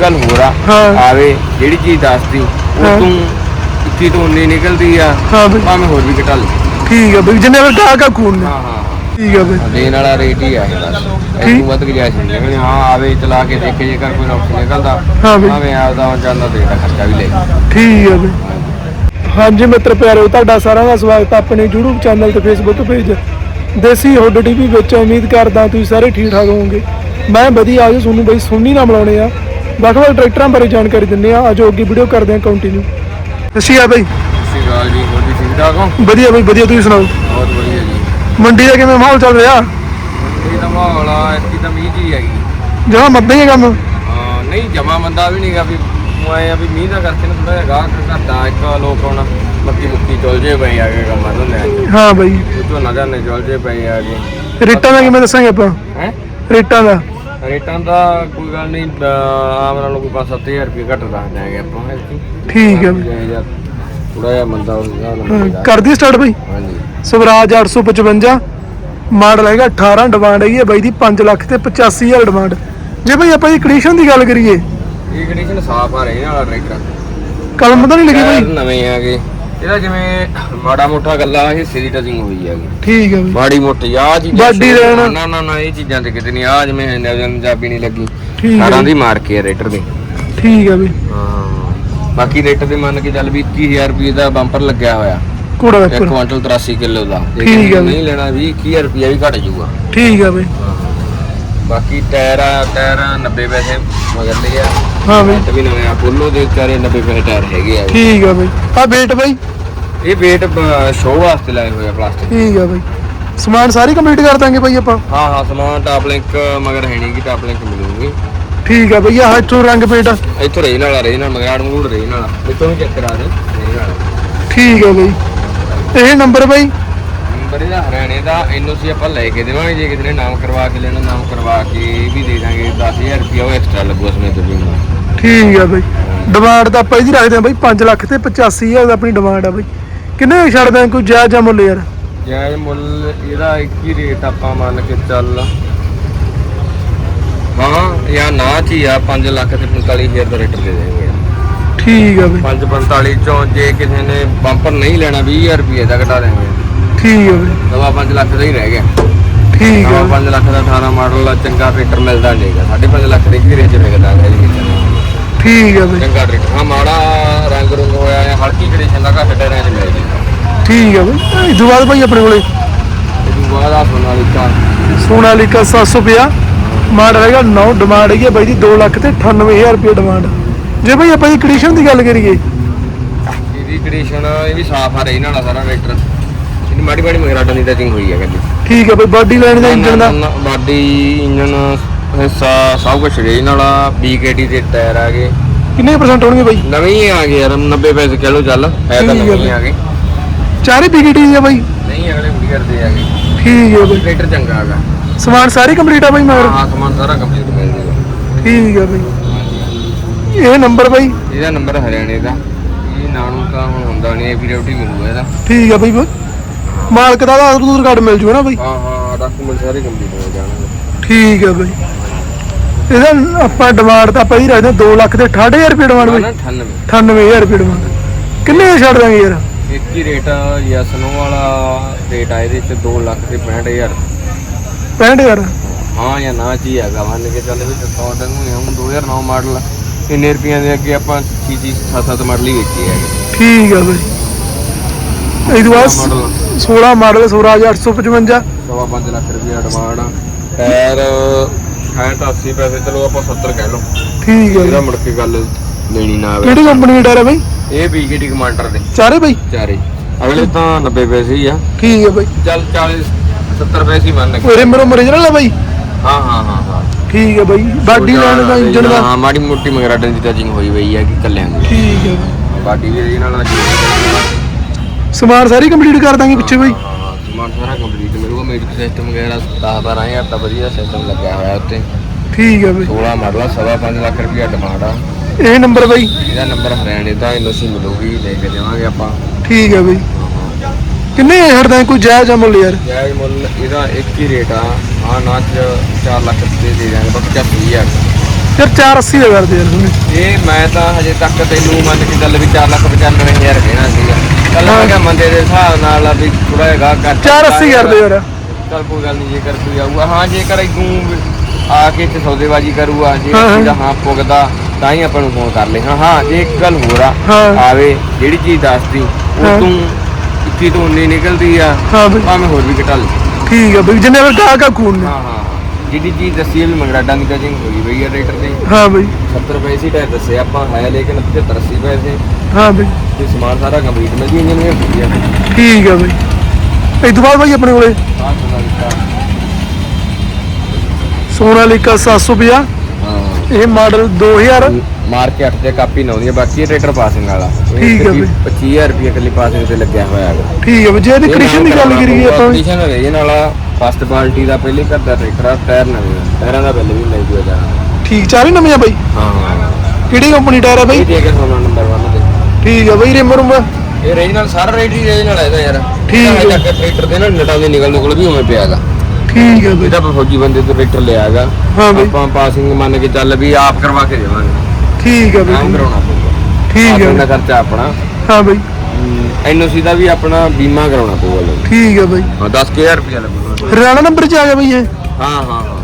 ਗੱਲ ਹੋਰ ਆ ਹਾਂ। ਆਵੇ ਜਿਹੜੀ ਚੀਜ਼ ਦੱਸਦੀ ਹਾਂ। ਉਹ ਤੂੰ 21 ਤੋਂ 19 ਨਿਕਲਦੀ ਆ ਹਾਂ ਬਈ। ਭਾਵੇਂ ਹੋਰ ਵੀ ਘਟਾ ਲਈ ਠੀਕ ਆ ਬਈ ਜਿੰਨੇ ਵੇ ਕਾ ਖੂਨ ਨੇ। ਹਾਂ ਹਾਂ ਠੀਕ ਆ ਬਈ। ਦੇਣ ਵਾਲਾ ਰੇਟ ਹੀ ਆ ਇਹ ਬਸ। ਠੀਕ। ਵੱਧ ਗਿਆ ਸੀ ਹਾਂ। ਆਵੇ ਚਲਾ ਕੇ ਦੇਖੇ ਜੇਕਰ ਕੋਈ ਨੁਕਸ ਨਿਕਲਦਾ ਹਾਂ ਬਈ। ਭਾਵੇਂ ਆਪਦਾ ਜਾਂਦਾ ਤੇ ਇਹਦਾ ਖਰਚਾ ਵੀ ਲੈ। ਠੀਕ ਆ ਬਈ। ਹਾਂਜੀ ਮਿੱਤਰ ਪਿਆਰਿਓ ਤੁਹਾਡਾ ਸਾਰਿਆਂ ਦਾ ਸਵਾਗਤ ਹੈ ਆਪਣੇ YouTube ਚੈਨਲ ਤੇ Facebook page Desi hood TV ਵਿੱਚ ਉਮੀਦ ਕਰਦਾ ਤੁਸੀਂ ਸਾਰੇ ਠੀਕ ਠਾਕ ਹੋਵੋਗੇ। ਮੈਂ ਵਧੀਆ ਆਜੋ ਤੁਹਾਨੂੰ ਬਈ ਸੁਣਨੀ ਨਾ ਮਿਲਾਉਣੇ ਆ। ਵੱਖ ਵੱਖ ਟਰੈਕਟਰਾਂ ਬਾਰੇ ਜਾਣਕਾਰੀ ਦਿੰਨੇ ਆ ਆਜੋ ਅੱਗੇ ਵੀਡੀਓ ਕਰਦੇ ਆ ਕੰਟੀਨਿਊ ਸਸੀ ਆ ਬਈ। ਸ੍ਰੀ ਅਕਾਲ ਜੀ ਹੋਰ ਜੀ ਠੀਕ ਠਾਕ ਹੋ? ਵਧੀਆ ਬਈ ਵਧੀਆ ਤੁਸੀਂ ਸੁਣਾਓ? ਬਹੁਤ ਵਧੀਆ ਜੀ। ਮੰਡੀ ਦਾ ਕਿਵੇਂ ਮਾਹੌਲ ਚੱਲ ਰਿਹਾ? ਇਹ ਤਾਂ ਮਾਹੌਲ ਆ ਇਸਦੀ ਤਾਂ ਮੀਂਹ ਜੀ ਹੈਗੀ। ਜਮਾ ਮੱਦਾ ਹੀ ਆ ਕੰਮ? ਹਾਂ ਨਹੀਂ ਜਮਾ ਮੰਦਾ ਵੀ ਨਹੀਂਗਾ ਵੀ ਆਏ ਆ ਵੀ ਮੀਂਹ ਦਾ ਕਰਕੇ ਨਾ ਥੋੜਾ ਜਿਹਾ ਗਾਹਕ ਘਟਦਾ ਇੱਕ ਲੋਕ ਹੁਣ ਮੱਕੀ ਮੁੱਕੀ ਚੁਲ ਜੇ ਪਏ ਆ ਕੇ ਕੰਮਾਂ ਤੋਂ ਲੈ ਹਾਂ ਬਈ। ਝੋਨਾ ਝਾਨੇ ਚੁਲ ਜੇ ਪਏ ਆ ਕੇ ਰੇਟਾਂ ਦਾ ਕਿਵੇਂ ਦੱਸਾਂਗੇ ਆਪਾਂ? ਹੈ? ਰੇਟਾਂ ਦਾ। ਰੇਟਾਂ ਦਾ ਕੋਈ ਗੱਲ ਨਹੀਂ ਅਹ ਆਮ ਨਾਲੋਂ ਕੋਈ 5-7000 ਰੁਪਏ ਘੱਟ ਦੱਸ ਦਿਆਂਗੇ ਆਪਾਂ ਐਤਕੀ। ਠੀਕ ਆ ਬਈ ਥੋੜਾ ਜਿਹਾ ਮੰਦਾ ਹੋ ਗਿਆ ਹਾਂ, ਕਰਦੀ ਸਟਾਰਟ ਬਈ? ਹਾਂਜੀ। ਸਵਰਾਜ 855 ਮਾਡਲ ਹੈਗਾ 18 ਡਿਮਾਂਡ ਹੈਗੀ ਹੈ ਬਾਈ ਦੀ 5 ਲੱਖ ਤੇ 85000 ਡਿਮਾਂਡ ਜੇ ਬਈ ਆਪਾਂ ਇਹ ਕੰਡੀਸ਼ਨ ਦੀ ਗੱਲ ਕਰੀਏ। ਇਹ ਕੰਡੀਸ਼ਨ ਸਾਫ਼ ਆ ਰਹੀ ਵਾਲਾ ਟਰੈਕਟਰ ਕਲਮ ਤਾਂ ਨਹੀਂ ਲੱਗੀ ਬਈ? ਨਵੇਂ ਆਗੇ ਇਹਦਾ ਜਿਵੇਂ ਮਾੜਾ ਮੋਟਾ ਗੱਲਾਂ ਹਿੱਸੇ ਦੀ ਟਚਿੰਗ ਹੋਈ ਹੈਗੀ ਠੀਕ ਹੈ ਬਈ ਮਾੜੀ ਮੋਟੀ ਆ ਚੀਜ਼ਾਂ ਬਾਡੀ show- ਰਹਿਣ। ਨਾ ਨਾ ਨਾ ਇਹ ਚੀਜ਼ਾਂ ਤੇ ਕਿਤੇ ਨਹੀਂ ਆ ਜਿਵੇਂ ਨਵਜਨ ਜਾਬੀ ਨਹੀਂ ਲੱਗੀ। ਠੀਕ ਹੈ ਕਾਰਾਂ ਦੀ ਮਾਰ ਕੇ ਰੇਟਰ ਦੇ। ਠੀਕ ਹੈ ਬਈ ਹਾਂ। ਬਾਕੀ ਰੇਟਰ ਦੇ ਮੰਨ ਕੇ ਚੱਲ ਵੀ 21000 ਰੁਪਏ ਦਾ ਬੰਪਰ ਲੱਗਿਆ ਹੋਇਆ। ਕੋੜਾ ਇੱਕ ਕੁਆਂਟਲ 83 ਕਿਲੋ ਦਾ। ਜੇ ਠੀਕ ਕਿਸੇ ਹੈ ਨੇ ਬਈ। ਨਹੀਂ ਲੈਣਾ ਵੀ 21000 ਰੁਪਏ ਵੀ ਘਟ ਜਾਊਗਾ। ਠੀਕ ਹੈ। ਬਈ ਬਾਕੀ ਟਾਇਰ ਆ ਟਾਇਰ 90 ਪੈਸੇ ਮਗਰ ਲਿਆ ਹਾਂ ਬਈ ਵੀ ਨਵੇਂ ਆ ਪੋਲੋ ਦੇ ਵਿਚਾਰੇ 90 ਪੈਸੇ ਟਾਇਰ ਹੈਗੇ ਆ। ਠੀਕ ਹੈ ਬਈ ਆ ਵੇਟ ਬਈ। ਇਹ weight ਸ਼ੋਅ ਵਾਸਤੇ ਲਾਏ ਹੋਏ ਆ ਪਲਾਸਟਿਕ ਠੀਕ ਹੈ ਬਈ। ਸਮਾਨ ਸਾਰੀ ਕੰਪਲੀਟ ਕਰ ਦਾਂਗੇ ਬਈ ਆਪਾਂ? ਹਾਂ ਹਾਂ ਸਮਾਨ ਟਾਪ ਲਿੰਕ ਮਗਰ ਹੈ ਨਹੀਂ ਕਿ ਟਾਪ ਲਿੰਕ ਮਿਲੂਗੀ। ਠੀਕ ਹੈ ਬਈ ਆਹ ਇੱਥੋਂ ਰੰਗ ਪੇਟ ਇੱਥੋਂ ਰਹੀ ਨਾਲ ਰਹੀ ਨਾਲ ਮਗਰਾੜ ਮਗੂੜ ਰਹੀ ਨਾਲ ਇੱਥੋਂ ਵੀ ਚੈੱਕ ਕਰਾ ਦੇ ਰਹੀ ਨਾਲ ਠੀਕ ਹੈ ਬਈ। ਇਹ ਨੰਬਰ ਬਈ? ਨੰਬਰ ਇਹਦਾ ਹਰਿਆਣੇ ਦਾ ਐਨਓਸੀ ਆਪਾਂ ਲੈ ਕੇ ਦੇਵਾਂਗੇ ਜੇ ਕਿਸੇ ਨੇ ਨਾਮ ਕਰਵਾ ਕੇ ਲੈਣਾ ਨਾਮ ਕਰਵਾ ਕੇ ਵੀ ਦੇ ਦਾਂਗੇ 10000 ਰੁਪਏ ਉਹ ਐਕਸਟਰਾ ਲੱਗੂ ਉਸਮੇ ਤੋਂ ਵੀ। ਠੀਕ ਹੈ ਬਈ। ਡਿਮਾਂਡ ਤਾਂ ਆਪਾਂ ਇਹਦੀ ਰੱਖਦੇ ਆ ਬਈ 5 ਲੱਖ ਤੇ 85000 ਆਪਣੀ ਡਿਮਾਂਡ ਆ ਬਈ। ਕਿੰਨੇ ਕੁ ਛੱਡ ਦਾਂ ਕੋਈ ਜਾਇਜ਼ ਜਾਂ ਮੁੱਲ ਯਾਰ? ਜਾਇਜ਼ ਮੁੱਲ ਇਹਦਾ ਇੱਕ ਹੀ ਰੇਟ ਆਪਾਂ ਮੰਨ ਕੇ ਚੱਲ। ਹਾਂ ਜਾਂ ਨਾ ਹੀ ਆ 5 ਲੱਖ ਤੇ 45000 ਦਾ ਰੇਟ ਦੇ ਦੇਣਗੇ। ਠੀਕ ਹੈ ਬਈ। 545 ਚੋਂ ਜੇ ਕਿਸੇ ਨੇ ਬੰਪਰ ਨਹੀਂ ਲੈਣਾ 20000 ਰੁਪਏ ਦਾ ਘਟਾ ਦੇਣਗੇ। ਠੀਕ ਹੈ ਬਈ। ਸਵਾ 5 ਲੱਖ ਦਾ ਹੀ ਰਹਿ ਗਿਆ। ਠੀਕ ਹੈ 5 ਲੱਖ ਦਾ 18 ਮਾਡਲ ਚੰਗਾ ਟਰੈਕਟਰ ਮਿਲਦਾ ਨਹੀਂਗਾ 5.5 ਲੱਖ ਦੇ ਘਿਰੇ ਚ ਵਿਕਦਾ ਹੈ ਜੀ ਠੀਕ ਹੈ ਬਈ। ਚੰਗਾ ਟਰੈਕਟਰ ਹਾਂ ਮਾੜਾ ਰੰਗ ਰੁੰਗ ਹੋਇਆ ਜਾਂ ਹਲਕੀ ਕੰਡੀਸ਼ਨ ਦਾ ਘੱਟ ਟਾਇਰਾਂ 'ਚ ਮਿਲ ਜਾਂਦਾ ਠੀਕ ਹੈ ਬਈ। ਇਹ ਤੋਂ ਬਾਅਦ ਭਾਈ ਆਪਣੇ ਕੋਲੇ। ਇਹ ਤੋਂ ਬਾਅਦ ਆ ਸੋਨਾਲੀਕਾ ਸੋਨਾਲੀਕਾ 750 ਮਾਡਲ ਹੈਗਾ 9 ਡਿਮਾਂਡ ਹੈਗੀ ਹੈ ਬਾਈ ਦੀ 2 ਲੱਖ ਤੇ 98000 ਰੁਪਏ ਡਿਮਾਂਡ ਜੇ ਭਾਈ ਆਪਾਂ ਇਹ ਕੰਡੀਸ਼ਨ ਦੀ ਗੱਲ ਕਰੀਏ। ਇਹਦੀ ਕੰਡੀਸ਼ਨ ਇਹ ਵੀ ਸਾਫ਼ ਆ ਰਹੀ ਨਾਲ ਸਾਰਾ ਟਰੈਕਟਰ ਇਹਦੀ ਮਾੜੀ ਮਾੜੀ ਮਗਰਾਡਾਂ ਦੀ ਟਚਿੰਗ ਹੋਈ ਹੈ ਕਹਿੰਦੀ। ਠੀਕ ਹੈ ਬਈ ਬਾਡੀ ਲਾਈਨ ਦਾ ਇੰਜਨ ਦਾ। ਬਾਡੀ ਇੰਜਨ ਹਿੱਸਾ ਸਭ ਕੁਝ ਰਹੀ ਨਾਲ BKT ਦੇ ਟਾਇਰ ਆ ਗਏ ਕਿੰਨੇ ਪਰਸੈਂਟ ਹੋਣਗੇ ਬਾਈ? ਨਵੇਂ ਹੀ ਆ ਗਏ ਯਾਰ 90 ਪੈਸੇ ਕਹਿ ਲੋ ਚੱਲ ਹੈ ਤਾਂ ਠੀਕ ਹੈ ਨਵੇਂ ਹੀ। ਆ ਗਏ। ਚਾਰੇ ਪੀਕੇਟੀ ਆ ਬਾਈ? ਨਹੀਂ ਅਗਲੇ ਗੁੜੀ ਕਰਦੇ ਆ ਗਏ। ਠੀਕ ਹੈ ਬਈ। ਟਰੈਕਟਰ ਚੰਗਾ ਹੈਗਾ। ਸਮਾਨ ਸਾਰੀ ਕੰਪਲੀਟ ਆ ਬਾਈ ਮਗਰ ਹਾਂ ਸਮਾਨ ਸਾਰਾ ਕੰਪਲੀਟ ਮਿਲ ਜੂਗਾ। ਠੀਕ ਹੈ ਬਾਈ। ਇਹ ਨੰਬਰ ਬਾਈ? ਇਹਦਾ ਨੰਬਰ ਹਰਿਆਣੇ ਦਾ ਇਹ ਨਾਨੂ ਤਾਂ ਹੁਣ ਹੁੰਦਾ ਨਹੀਂ ਇਹ ਵੀਡੀਓਟੀ ਮਿਲੂਗਾ ਇਹਦਾ। ਠੀਕ ਹੈ ਬਾਈ। ਮਾਲਕ ਦਾ ਆਧਾਰ ਕਾਰਡ ਮਿਲ ਜੂਗਾ ਨਾ ਬਾਈ? ਹਾਂ ਹਾਂ ਡਾਕੂਮੈਂਟ ਸਾਰੇ ਕੰਪਲੀਟ ਹੋ ਜਾਣਗੇ। ਠੀਕ ਹੈ ਬਾਈ। ਇਹਦਾ ਆਪਾਂ ਡਿਮਾਂਡ ਤਾਂ ਆਪਾਂ ਹੀ ਰੱਖਦੇ 2 ਲੱਖ ਤੇ 68000 ਰੁਪਏ ਡਿਮਾਂਡ ਬਾਈ। ਨਾ 98 98000 ਰੁਪਏ ਡਿਮਾਂਡ ਕਿੰਨੇ ਦਾ ਛੱਡ ਦਾਂਗੇ ਯਾਰ? ਇੱਕ ਹੀ ਰੇਟ ਯਸ ਨੋ ਵਾਲਾ ਰੇਟ ਆ ਇਹਦੇ ਚ 2 ਲੱਖ ਤੇ 65000 65000 ਹਾਂ ਜਾਂ ਨਾ ਹੀ ਹੈਗਾ ਮੰਨ ਕੇ ਚੱਲ ਵੀ 100 ਡੰਗੂ ਹੈ ਹੁਣ 2009 ਮਾਡਲ ਇੰਨੇ ਰੁਪਈਆਂ ਦੇ ਅੱਗੇ ਆਪਾਂ ਚੀਜ਼ੀ 7-7 ਮਾਡਲ ਹੀ ਵੇਚੀ ਹੈ ਠੀਕ ਹੈ ਬਾਈ। ਇਹ ਤੋਂ ਬਾਅਦ ਮਾਡਲ 16 ਮਾਡਲ 16855 ਸਵਾ 5 ਲੱਖ ਰੁਪਈਆ ਡਿਮਾਂਡ ਆ। ਟਾਇਰ ਹੈ ਤਾਂ 80 ਪੈਸੇ ਚਲੋ ਆਪਾਂ 70 ਕਹਿ ਲਓ। ਠੀਕ ਹੈ ਇਹਦਾ ਬਾਈ। ਮੁੜ ਕੇ ਗੱਲ ਲੈਣੀ ਨਾ ਆਵੇ। ਕਿਹੜੀ ਕੰਪਨੀ ਦਾ ਟਾਇਰ ਹੈ ਬਾਈ? ਇਹ ਬੀਕੇਟੀ ਕਮਾਂਡਰ ਦੇ ਚਾਰੇ ਬਾਈ? ਚਾਰੇ। ਅਗਲੇ ਤਾਂ 90 ਪੈਸੇ ਹੀ ਆ। ਠੀਕ ਹੈ ਬਾਈ। ਚੱਲ 40 70 ਪੈਸੇ ਹੀ ਮੰਨ ਕੇ ਰਿਮ ਰੋਮ original ਹੈ ਬਾਈ? ਹਾਂ ਹਾਂ ਹਾਂ ਹਾਂ। ਠੀਕ ਹੈ ਬਾਈ। ਬਾਡੀ ਲਾਈਨ ਦਾ ਇੰਜਨ ਦਾ ਹਾਂ ਮਾੜੀ ਮੋਟੀ ਮਗਰਾਡਨ ਦੀ ਟਚਿੰਗ ਹੋਈ ਪਈ ਹੈ ਕਿ ਕੱਲਿਆਂ ਦੀ। ਠੀਕ ਹੈ। ਬਾਡੀ ਵੀ ਇਹਦੇ ਨਾਲ ਸਮਾਨ ਸਾਰੀ ਕੰਪਲੀਟ ਕਰ ਦਾਂਗੇ ਪਿੱਛੇ ਬਾਈ। ਸਮਾਨ ਸਾਰਾ ਕੰਪਲੀਟ ਮਿਲੂਗਾ। ਮਿਊਜ਼ਿਕ ਸਿਸਟਮ ਵਗੈਰਾ 10 12000 ਦਾ ਵਧੀਆ ਸਿਸਟਮ ਲੱਗਿਆ ਹੋਇਆ ਉੱਤੇ ਠੀਕ ਹੈ ਬਾਈ। 16 ਮਾਡਲ ਆ, ਸਵਾ 5 ਲੱਖ ਰੁਪਇਆ ਡਿਮਾਂਡ ਆ। ਇਹ ਨੰਬਰ ਬਾਈ। ਇਹਦਾ ਨੰਬਰ ਹਰਿਆਣੇ ਦਾ ਐਨਓਸੀ ਮਿਲੂਗੀ ਲੈ ਕੇ ਦੇਵਾਂਗੇ ਆਪਾਂ। ਠੀਕ ਹੈ ਬਾਈ। ਕਿੰਨੇ ਹੜਦਾ ਕੋਈ ਜਾਇਜ਼ ਆ ਮੁੱਲ ਯਾਰ? ਜਾਇਜ਼ ਮੁੱਲ ਇਹਦਾ ਇੱਕ ਹੀ ਰੇਟ ਆ। ਹਾਂ ਨਾ ਚ 4 ਲੱਖ ਦੇ ਦੇ ਦਿਆਂਗੇ ਬਸ 85000 ਯਾਰ 480 ਦਾ ਕਰਦੇ ਯਾਰ ਤੁਸੀਂ ਇਹ ਮੈਂ ਤਾਂ ਹਜੇ ਤੱਕ ਤੈਨੂੰ ਮੰਨ ਕੇ ਚੱਲ ਵੀ 495000 ਦੇਣਾ ਸੀਗਾ। ਚੱਲ ਮੈਂ ਕਿਹਾ ਮੰਦੇ ਦੇ ਹਿਸਾਬ ਨਾਲ ਆ ਵੀ ਥੋੜਾ ਜਿਹਾ ਗਾਹਕ ਘੱਟ 480 ਕਰਦੇ ਯਾਰ ਚੱਲ ਕੋਈ ਗੱਲ ਨਹੀਂ ਜੇਕਰ ਕੋਈ ਆਊਗਾ ਹਾਂ ਜੇਕਰ ਇਦੋਂ ਆ ਕੇ ਇੱਥੇ ਸੌਦੇਬਾਜੀ ਕਰੂਗਾ ਜੇ ਹਾਂ, ਪੁੱਗਦਾ ਤਾਂ ਹੀ ਆਪਾਂ ਨੂੰ ਫੋਨ ਕਰ ਲੈ ਹਾਂ ਹਾਂ ਜੇ ਇੱਕ ਗੱਲ ਹੋਰ ਆ ਹਾਂ। ਆਵੇ ਜਿਹੜੀ ਚੀਜ਼ ਦੱਸਦੀ ਹਾਂ। ਉਹ ਤੂੰ 21 ਤੋਂ 19 ਨਿਕਲਦੀ ਆ ਹਾਂ ਬਈ। ਭਾਵੇਂ ਹੋਰ ਵੀ ਘਟਾ ਠੀਕ ਆ ਬਈ ਜਿੰਨੇ ਵੇ ਕਾ ਕਾ ਖੂਨ ਨੇ। ਹਾਂ ਹਾਂ। ਜਿਹੜੀ ਚੀਜ਼ ਦੱਸੀ ਹੈ ਵੀ ਮੰਗੜਾ ਡੰਗ ਚਾਚਿੰਗ ਹੋਈ ਬਈ ਆ ਰੇਟਰ ਤੇ। ਹਾਂ ਬਈ। 70 ਰੁਪਏ ਸੀ ਟਾਇਰ ਦੱਸੇ ਆਪਾਂ ਹੈ ਲੇਕਿਨ 75 80 ਪੈਸੇ ਹਾਂ ਬਈ। ਤੇ ਸਮਾਨ ਸਾਰਾ ਕੰਪਲੀਟ ਮਿਲ ਜੀ ਇੰਜਨ ਵੀ ਹੁੰਦੀ ਆ। ਠੀਕ ਆ ਬਈ। ਇਹ ਤੋਂ ਬਾਅਦ ਬਈ ਆਪਣੇ ਕੋਲੇ। ਸੋਨਾਲੀਕਾ 750 ਹਾਂ ਇਹ ਮਾਡਲ 2000 ਮਾਰ ਕੇ 8 ਤੇ ਕਾਪੀ ਨਾ ਆ, ਬਾਕੀ ਇਹ ਰੇਟਰ ਪਾਸਿੰਗ ਵਾਲਾ। ਇਹ ਠੀਕ ਹੈ ਬਈ। 25000 ਰੁਪਏ ਇਕੱਲੀ ਪਾਸਿੰਗ ਤੇ ਲੱਗਿਆ ਹੋਇਆ ਹੈਗਾ। ਠੀਕ ਬਈ ਜੇ ਇਹਦੀ ਕੰਡੀਸ਼ਨ ਦੀ ਗੱਲ ਕਰੀਏ ਆਪਾਂ ਕੰਡੀਸ਼ਨ ਹੈ ਇਹ ਨਾਲ ਫਸਟ ਕੁਆਲਿਟੀ ਦਾ ਪਹਿਲੇ ਘਰ ਦਾ ਰੇਟਰ ਆ ਟਾਇਰ ਨਵੇਂ ਆ ਟਾਇਰਾਂ ਦਾ ਬਿੱਲ ਵੀ ਲੈ ਜੂਆ ਜਾਣਾ। ਠੀਕ ਚਾਰੇ ਨਵੇਂ ਆ ਬਈ? ਹਾਂ ਹਾਂ। ਕਿਹੜੀ ਕੰਪਨੀ ਟਾਇਰ ਆ ਇਹ ਬਈ? ਦੇ ਕੇ ਸੋਨਾ ਨੰਬਰ 1 ਤੇ ਠੀਕ ਆ ਬਈ ਰਿਮ ਰੁਮ ਇਹ ਰੀਜਨਲ ਸਾਰਾ ਰੇਟ ਹੀ ਰੀਜਨਲ ਹੈ ਇਹਦਾ ਯਾਰ ਠੀਕ ਹੈ। ਹੈ ਟਰੈਕਟਰ ਦੇ ਨਾਲ ਨਟਾਂ ਦੇ ਨਿਕਲ ਨਿਕਲ ਵੀ ਉਵੇਂ ਪਿਆ ਹੈਗਾ। ਠੀਕ ਆ ਬਈ ਇਹਦਾ ਫੌਜੀ ਬੰਦੇ ਤੋਂ ਟਰੈਕਟਰ ਲਿਆ ਹੈਗਾ। ਹਾਂ ਬਈ ਆਪਾਂ ਪਾਸਿੰਗ ਮੰਨ ਕੇ ਚੱਲ ਵੀ ਆਪ ਕਰਵਾ ਕੇ ਦੇਵਾਂਗੇ। ਠੀਕ ਬਈ। ਕਰਾਉਣਾ ਪਊਗਾ। ਠੀਕ ਆ ਆਪਣਾ ਬਈ। ਖਰਚਾ ਆਪਣਾ। ਹਾਂ ਬਈ। ਐਨਓਸੀ ਦਾ ਵੀ ਆਪਣਾ ਬੀਮਾ ਕਰਾਉਣਾ ਪਊਗਾ ਲੋਕ। ਠੀਕ ਆ ਬਈ। ਹਾਂ 10000 ਰੁਪਏ ਲੱਗੂਗਾ। ਹਰਿਆਣਾ ਨੰਬਰ 'ਚ ਆ ਗਿਆ ਬਈ ਇਹ। ਹਾਂ ਹਾਂ ਹਾਂ।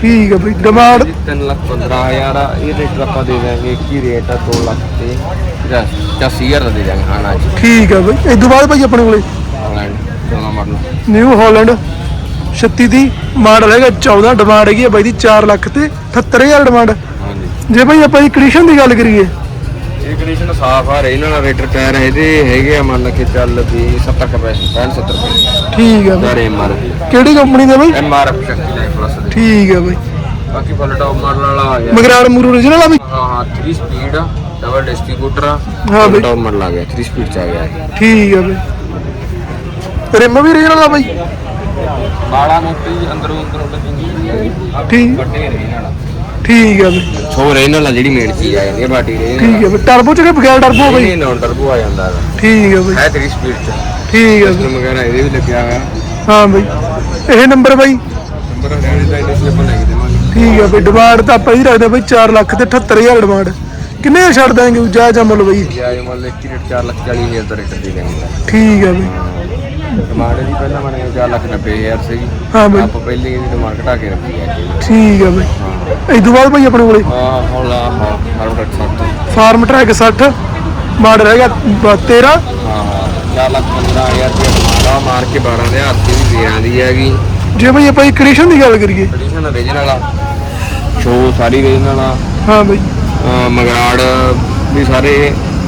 ਠੀਕ ਆ ਬਈ। ਡਿਮਾਂਡ। 3 ਲੱਖ 15000 ਆ। ਇਹ ਰੇਟ ਆਪਾਂ ਦੇ ਦਾਂਗੇ। ਹੀ ਰੇਟ ਆ? 2 ਲੱਖ ਤੇ 80000 ਦਾ ਦੇ ਦਾਂਗੇ। ਹਾਂ ਨਾ ਜੀ। ਠੀਕ ਆ ਬਈ। ਇਹ ਤੋਂ ਬਾਅਦ ਬਈ ਆਪਣੇ ਕੋਲੇ। ਹਾਲੈਂਡ। ਚੋਣਾ ਮਾਡਲ ਨਿਊ ਹਾਲੈਂਡ। 36 ਦੀ ਮਾਡਲ ਹੈਗਾ 14 ਡਿਮਾਂਡ ਹੈਗੀ ਆ ਬਾਈ ਦੀ 4 ਲੱਖ ਤੇ 78000 ਡਿਮਾਂਡ ਹਾਂਜੀ। ਜੇ ਬਈ ਆਪਾਂ ਦੀ ਕੰਡੀਸ਼ਨ ਦੀ ਗੱਲ ਕਰੀਏ। ਇਹ ਕੰਡੀਸ਼ਨ ਸਾਫ਼ ਆ ਰਹੀ ਨਾਲ ਰੇਟਰ ਟਾਇਰ ਇਹਦੇ ਹੈਗੇ ਆ ਮੰਨ ਕੇ ਚੱਲ ਵੀ 70 ਕੁ ਪੈਸੇ 65 70 ਪੈਸੇ। ਠੀਕ ਆ ਬਈ। ਸਾਰੇ ਐਮਆਰਪੀ ਕਿਹੜੀ ਕੰਪਨੀ ਦਾ ਬਈ? ਐਮਆਰਐਫ ਸ਼ਕਤੀ ਲਾਈਫ ਪਲੱਸ ਦੇ। ਠੀਕ ਆ ਬਈ। ਬਾਕੀ ਫੁੱਲ ਟੌਪ ਮਾਡਲ ਵਾਲਾ ਆ ਗਿਆ। ਮਗਰਾੜ ਮੂਰੂ original ਆ ਬਈ? ਹਾਂ ਹਾਂ 3 ਸਪੀਡ ਡਬਲ ਡਿਸਟ੍ਰੀਬਿਊਟਰ ਆ। ਹਾਂ ਬਈ। ਟੌਪ ਮਾਡਲ ਆ ਗਿਆ 3 ਸਪੀਡ ਚ ਆ ਗਿਆ ਠੀਕ ਆ ਬਈ। ਰਿਮ ਵੀ original ਆ ਬਈ? ਬਾਲਾ ਮੋਟੀ ਅੰਦਰੋਂ ਅੰਦਰੋਂ ਲੱਗੀ ਠੀਕ ਵੱਡੇ ਰਹੇ ਨਾਲ। ਠੀਕ ਆ ਬਈ ਛੋ ਰਹੇ ਨਾਲ ਜਿਹੜੀ ਮੇਨ ਚੀਜ਼ ਆ ਜਾਂਦੀ ਹੈ ਬਾਟੀ ਰਹੇ ਠੀਕ ਆ ਬਈ ਟਰਬੋ ਚ ਕਿ ਬਗੈਰ ਟਰਬੋ ਬਈ? ਇਹ ਨੌਨ ਟਰਬੋ ਆ ਜਾਂਦਾ ਹੈਗਾ। ਠੀਕ ਆ ਬਈ। ਹੈ 3 ਸਪੀਡ ਚ। ਠੀਕ ਆ ਬਈ। ਸਿਸਟਮ ਵਗੈਰਾ ਇਹਦੇ ਵੀ ਲੱਗਿਆ ਹੋਇਆ। ਹਾਂ ਬਈ। ਇਹ ਨੰਬਰ ਬਈ? ਨੰਬਰ ਹਰਿਆਣੇ ਦਾ ਇੰਡਸਟਰੀ ਆਪਾਂ ਲੈ ਕੇ ਦੇਵਾਂਗੇ। ਠੀਕ ਆ ਬਈ ਡਿਮਾਂਡ ਤਾਂ ਆਪਾਂ ਹੀ ਰੱਖਦੇ ਬਈ 4 ਲੱਖ ਤੇ 78000 ਡਿਮਾਂਡ ਕਿੰਨੇ ਦਾ ਛੱਡ ਦਾਂਗੇ ਜਾ ਜਾ ਮੁੱਲ ਬਈ। ਜਾਇ ਮੰਨ ਲੈ ਕਿ ਰੇਟ 4 ਲੱਖ 40 ਹਜ਼ਾਰ ਦਾ ਰੇਟ ਦੇ ਦੇਵਾਂਗੇ ਠੀਕ ਆ ਬਈ। ਡਿਮਾਂਡ ਦੀ ਪਹਿਲਾਂ ਮੰਨ ਕੇ 4 ਲੱਖ 90 ਹਜ਼ਾਰ ਸੀਗੀ ਹਾਂ ਬਈ। ਆਪਾਂ ਪਹਿਲੇ ਇਹਦੀ ਡਿਮਾਂਡ ਘਟਾ ਕੇ ਰੱਖੀ ਹੈ ਠੀਕ ਆ ਬਈ। ਇਸ ਤੋਂ ਬਾਅਦ ਬਈ ਆਪਣੇ ਕੋਲੇ? ਹਾਂ ਹੁਣ ਲਾ ਹਾਂ ਹਰ ਰੇਟ ਸੱਤ ਫਾਰਮ ਟਰੈਕ 60 ਮਾਡਲ ਹੈਗਾ 13 ਹਾਂ ਹਾਂ 4 ਲੱਖ 15 ਹਜ਼ਾਰ ਰੁਪਏ ਡਿਮਾਂਡ ਆ ਮਾਰ ਕੇ 12 ਦੇ ਦੀ ਵੀ ਦੇ ਆਂਦੀ ਹੈਗੀ। ਜੇ ਬਈ ਆਪਾਂ ਕੰਡੀਸ਼ਨ ਦੀ ਗੱਲ ਕਰੀਏ। ਕੰਡੀਸ਼ਨ ਰੀਜਨਲ ਆ। ਸ਼ੋ ਸਾਰੀ ਰੀਜਨਲ ਆ। ਹਾਂ ਬਈ। ਅਹ ਮਗਰਾੜ ਵੀ ਸਾਰੇ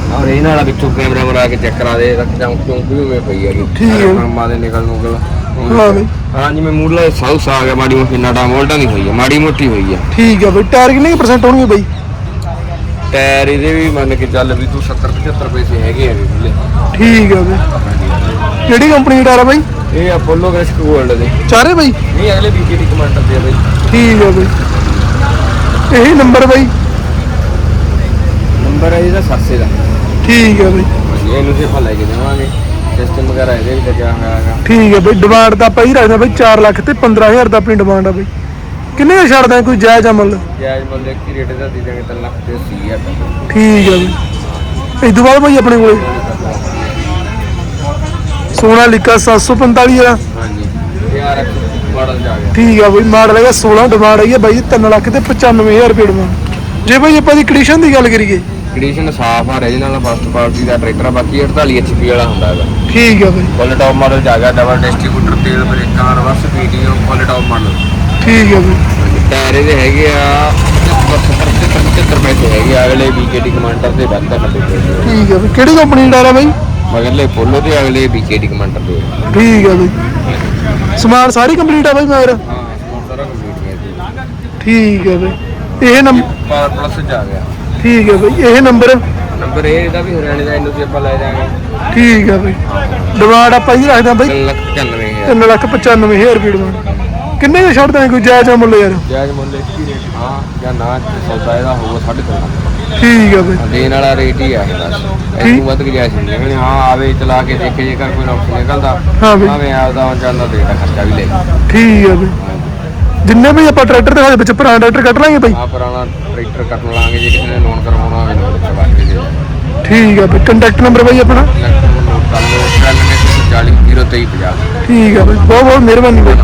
ਆ ਰੀਜਨਲ ਆ ਵਿੱਚੋਂ ਕੈਮਰਾ ਮਰਾ ਕੇ ਚੈੱਕ ਕਰਾ ਦੇ ਰੱਖ ਜਾਂ ਕਿਉਂ ਵੀ ਉਵੇਂ ਪਈ ਹੈਗੀ ਠੀਕ ਹੈ। ਮਾਮਾ ਦੇ ਨਿਕਲ ਨੂਕਲ ਹਾਂ ਬਈ ਹਾਂ ਜਿਵੇਂ ਮੂਡਲਾ ਸਾਊਸ ਆ ਗਿਆ ਮਾੜੀ ਮੋਟੀ ਨਾਟਾ ਮੋਲਟਾਂ ਦੀ ਹੋਈ ਹੈ ਮਾੜੀ ਮੋਟੀ ਹੋਈ ਹੈ ਠੀਕ ਆ ਬਈ ਟਾਇਰ ਕਿੰਨੇ ਪਰਸੈਂਟ ਹੋਣਗੇ ਬਈ? ਟਾਇਰ ਇਹਦੇ ਵੀ ਮੰਨ ਕੇ ਚੱਲ ਵੀ ਤੂੰ 70 75 ਪੈਸੇ ਹੈਗੇ ਆ ਵੀ ਠੀਕ ਆ ਬਈ। ਕਿਹੜੀ ਕੰਪਨੀ ਦਾ ਟਾਇਰ ਆ ਬਈ? ਇਹ ਅਪੋਲੋ ਗ੍ਰੈਸਕ ਗੋਲਡ ਦੇ। ਚਾਰੇ ਬਈ? ਨਹੀਂ ਅਗਲੇ ਬੀਕੇ ਦੀ ਕਮਾਂਡਰ ਦੇ ਆ ਬਈ। ਠੀਕ ਆ ਬਈ। ਇਹੀ ਨੰਬਰ ਬਈ। ਨੰਬਰ ਹੈ ਇਹਦਾ ਸਰਸੇ ਦਾ। ਠੀਕ ਆ ਬਈ। ਇਹਨੂੰ ਆਪਾਂ ਲੈ ਕੇ ਜਾਵਾਂਗੇ। ਸਿਸਟਮ ਵਗੈਰਾ ਇਹਦੇ ਵੀ ਲੱਗਿਆ ਹੋਇਆ ਹੈਗਾ। ਠੀਕ ਆ ਬਈ ਡਿਮਾਂਡ ਤਾਂ ਆਪਾਂ ਹੀ ਰੱਖਦੇ ਬਈ 4 ਲੱਖ ਤੇ 15000 ਦਾ ਆਪਣੀ ਡਿਮਾਂਡ ਆ ਬਈ। ਕਿੰਨੇ ਦਾ ਛੱਡ ਦਾਂ ਕੋਈ ਜਾਇਜ਼ ਅਮਲ? ਜਾਇਜ਼ ਮੁੱਲ ਕੀ ਰੇਟ ਦਾ ਦੇ ਦਾਂਗੇ 3 ਲੱਖ ਤੇ 80 ਹਜ਼ਾਰ ਦਾ ਠੀਕ ਆ ਬਈ। ਤੋਂ ਬਾਅਦ ਬਈ ਆਪਣੇ ਕੋਲੇ ਸੋਨਾ ਲਿਕਾ 745 ਦਾ ਹਾਂਜੀ ਆ ਰੱਖ ਮਾਡਲ ਜਾ ਗਿਆ। ਠੀਕ ਆ ਬਈ ਮਾਡਲ ਹੈਗਾ 16 ਡਿਮਾਂਡ ਹੈਗੀ ਆ ਬਾਈ 3 ਲੱਖ ਤੇ 95000 ਰੁਪਏ ਡਿਮਾਂਡ ਜੇ ਬਈ ਆਪਾਂ ਦੀ ਕੰਡੀਸ਼ਨ ਦੀ ਗੱਲ ਕਰੀਏ ਕੰਡੀਸ਼ਨ ਸਾਫ਼ ਆ ਰੀਜਨਲ ਫਸਟ ਪਾਰਟੀ ਦਾ ਟਰੈਕਟਰ ਆ ਬਾਕੀ 48 HP ਵਾਲਾ ਹੁੰਦਾ ਹੈਗਾ। ਠੀਕ ਆ ਬਈ। ਫੁੱਲ ਟੌਪ ਮਾਡਲ ਜਾ ਗਿਆ ਡਬਲ ਡਿਸਟ੍ਰੀਬਿਊਟਰ ਤੇਲ ਬ੍ਰੇਕਾਂ reverse PTO full top model ਠੀਕ ਆ ਬਈ। ਟਾਇਰ ਇਹਦੇ ਹੈਗੇ ਆ 70 75 ਪੈਸੇ ਹੈਗੇ ਆ ਅਗਲੇ BKT ਕਮਾਂਡਰ ਦੇ ਵੱਧ ਦਾ 90 ਪੈਸੇ ਠੀਕ ਆ ਬਈ। ਕਿਹੜੀ ਕੰਪਨੀ ਦਾ ਟਾਇਰ ਆ ਬਈ? ਮਗਰਲੇ ਪੋਲੋ ਤੇ ਅਗਲੇ BKT ਕਮਾਂਡਰ ਦੇ। ਠੀਕ ਆ ਬਈ। ਸਮਾਨ ਸਾਰੀ ਕੰਪਲੀਟ ਆ ਬਈ ਮਗਰ ਹਾਂ ਸਾਰਾ ਕੰਪਲੀਟ ਗਿਆ ਠੀਕ ਆ ਬਈ। ਇਹ ਨੰਬਰ ਪਾਵਰ ਪਲੱਸ ਆ ਗਿਆ। ਠੀਕ ਆ ਬਈ ਇਹ ਨੰਬਰ? ਨੰਬਰ ਇਹ ਇਹਦਾ ਵੀ ਹਰਿਆਣੇ ਦਾ ਇਹਨੂੰ ਵੀ ਆਪਾਂ ਲੈ ਜਾਾਂਗੇ ਠੀਕ ਆ ਬਈ। ਡਿਮਾਂਡ ਆਪਾਂ ਹੀ ਰੱਖਦੇ ਆ ਬਈ। 3 ਲੱਖ 95000 3 ਲੱਖ 95000 ਰੁਪਏ ਡਿਮਾਂਡ। ਕਿੰਨੇ ਦਾ ਛੱਡ ਕੋਈ ਜਾਇਜ਼ ਮੁੱਲ ਯਾਰ? ਜਾਇਜ਼ ਮੁੱਲ ਕੀ ਰੇਟ। ਹਾਂ ਜਾਂ ਨਾ ਸੌਦਾ ਇਹਦਾ ਹੋਊਗਾ 3.5 ਠੀਕ ਆ ਬਈ। ਦੇਣ ਵਾਲਾ ਰੇਟ ਹੀ ਆ ਇਹ ਬਸ। ਤੋਂ ਵੱਧ ਗੁਜਾਇਸ਼ ਨਹੀਂ ਹੈ ਹਾਂ ਆਵੇ ਚਲਾ ਕੇ ਦੇਖੇ ਜੇ ਕਰ ਕੋਈ ਨੁਕਸ ਨਿਕਲਦਾ ਹਾਂ ਬਈ। ਭਾਵੇਂ ਆਪਦਾ ਜਾਂਦਾ ਦਾ ਖਰਚਾ ਵੀ ਲੈ ਠੀਕ ਆ ਬਈ। ਜਿੰਨੇ ਵੀ ਆਪਾਂ ਟਰੈਕਟਰ ਦੇ ਵਿੱਚ ਪੁਰਾਣਾ ਟਰੈਕਟਰ ਕੱਢ ਲਾਂਗੇ ਬਾਈ। ਆ ਪੁਰਾਣਾ ਟਰੈਕਟਰ ਕੱਟ ਲਾਂਗੇ ਜੇ ਕਿਸੇ ਨੇ ਲੋਨ ਕਰਵਾਉਣਾ ਹੋਵੇ ਲੋਨ ਕਰਵਾ ਕੇ ਦੇ ਠੀਕ ਆ ਬਾਈ ਕੰਟੈਕਟ ਨੰਬਰ ਬਾਈ ਆਪਣਾ? ਨੋਟ ਕਰ ਲਓ 9640 0350 ਠੀਕ ਆ ਬਾਈ ਬਹੁਤ ਬਹੁਤ ਮਿਹਰਬਾਨੀ ਬਾਈ।